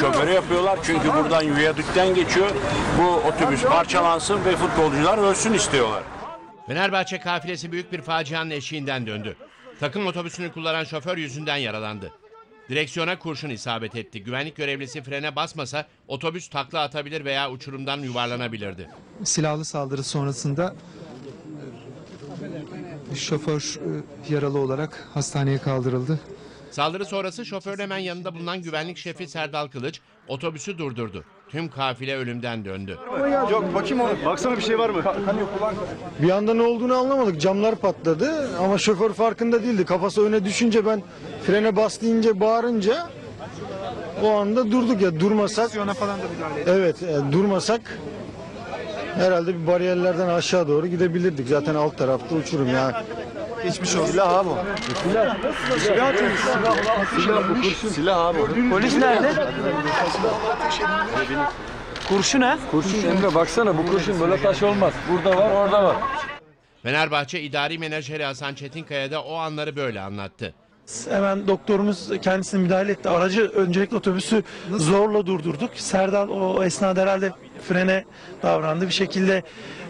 şoförü yapıyorlar çünkü buradan viyadükten geçiyor. Bu otobüs parçalansın ve futbolcular ölsün istiyorlar. Fenerbahçe kafilesi büyük bir facianın eşiğinden döndü. Takım otobüsünü kullanan şoför yüzünden yaralandı. Direksiyona kurşun isabet etti. Güvenlik görevlisi frene basmasa otobüs takla atabilir veya uçurumdan yuvarlanabilirdi. silahlı saldırı sonrasında e, şoför e, yaralı olarak hastaneye kaldırıldı. Saldırı sonrası şoförün hemen yanında bulunan güvenlik şefi Serdal Kılıç otobüsü durdurdu. Tüm kafile ölümden döndü. Yok bakayım onu. Baksana bir şey var mı? Bir anda ne olduğunu anlamadık. Camlar patladı ama şoför farkında değildi. Kafası öne düşünce ben frene bas deyince bağırınca o anda durduk ya durmasak. Ona falan da müdahale. Evet e, durmasak herhalde bir bariyerlerden aşağı doğru gidebilirdik. Zaten alt tarafta uçurum ya. Geçmiş olsun. Silah abi. Silah. Silah atmış. Silah bu kurşun. Silah abi. Polis nerede? Kurşun ha? Kurşun Emre baksana bu kurşun böyle taş olmaz. Burada var orada var. Fenerbahçe idari menajeri Hasan Çetinkaya da o anları böyle anlattı. Hemen doktorumuz kendisine müdahale etti. Aracı öncelikle otobüsü zorla durdurduk. Serdal o esnada herhalde frene davrandı. Bir şekilde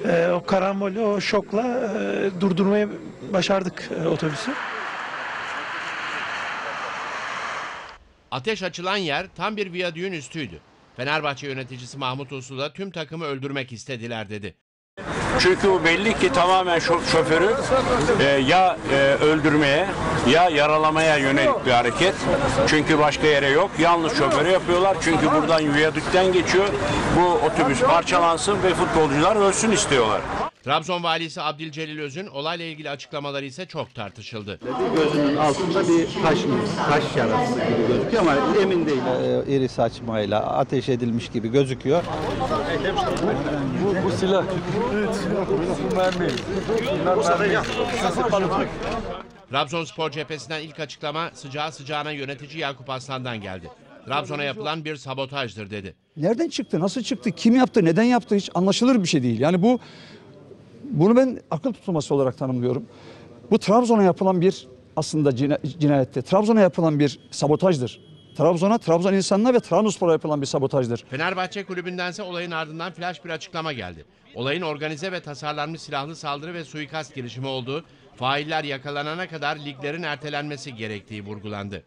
e, o karambolü, o şokla e, durdurmayı başardık e, otobüsü. Ateş açılan yer tam bir viyadüğün üstüydü. Fenerbahçe yöneticisi Mahmut Uslu da tüm takımı öldürmek istediler dedi. Çünkü bu belli ki tamamen şo- şoförü e, ya e, öldürmeye ya yaralamaya yönelik bir hareket. Çünkü başka yere yok. Yalnız şoförü yapıyorlar çünkü buradan viyadükten geçiyor. Bu otobüs parçalansın ve futbolcular ölsün istiyorlar. Trabzon valisi Abdülcelil Öz'ün olayla ilgili açıklamaları ise çok tartışıldı. gözünün altında bir taş taş yarası gibi gözüküyor ama emin değilim. Ee, iri saçmayla ateş edilmiş gibi gözüküyor. Bu, bu silah. Evet. Bu mermi. Bunlar mermi. Trabzonspor cephesinden ilk açıklama sıcağı sıcağına yönetici Yakup Aslan'dan geldi. Trabzon'a yapılan bir sabotajdır dedi. Nereden çıktı, nasıl çıktı, kim yaptı, neden yaptı hiç anlaşılır bir şey değil. Yani bu bunu ben akıl tutulması olarak tanımlıyorum. Bu Trabzon'a yapılan bir aslında cina- cinayette, Trabzon'a yapılan bir sabotajdır. Trabzon'a, Trabzon insanına ve Trabzonspor'a yapılan bir sabotajdır. Fenerbahçe kulübündense olayın ardından flash bir açıklama geldi. Olayın organize ve tasarlanmış silahlı saldırı ve suikast girişimi olduğu, failler yakalanana kadar liglerin ertelenmesi gerektiği vurgulandı.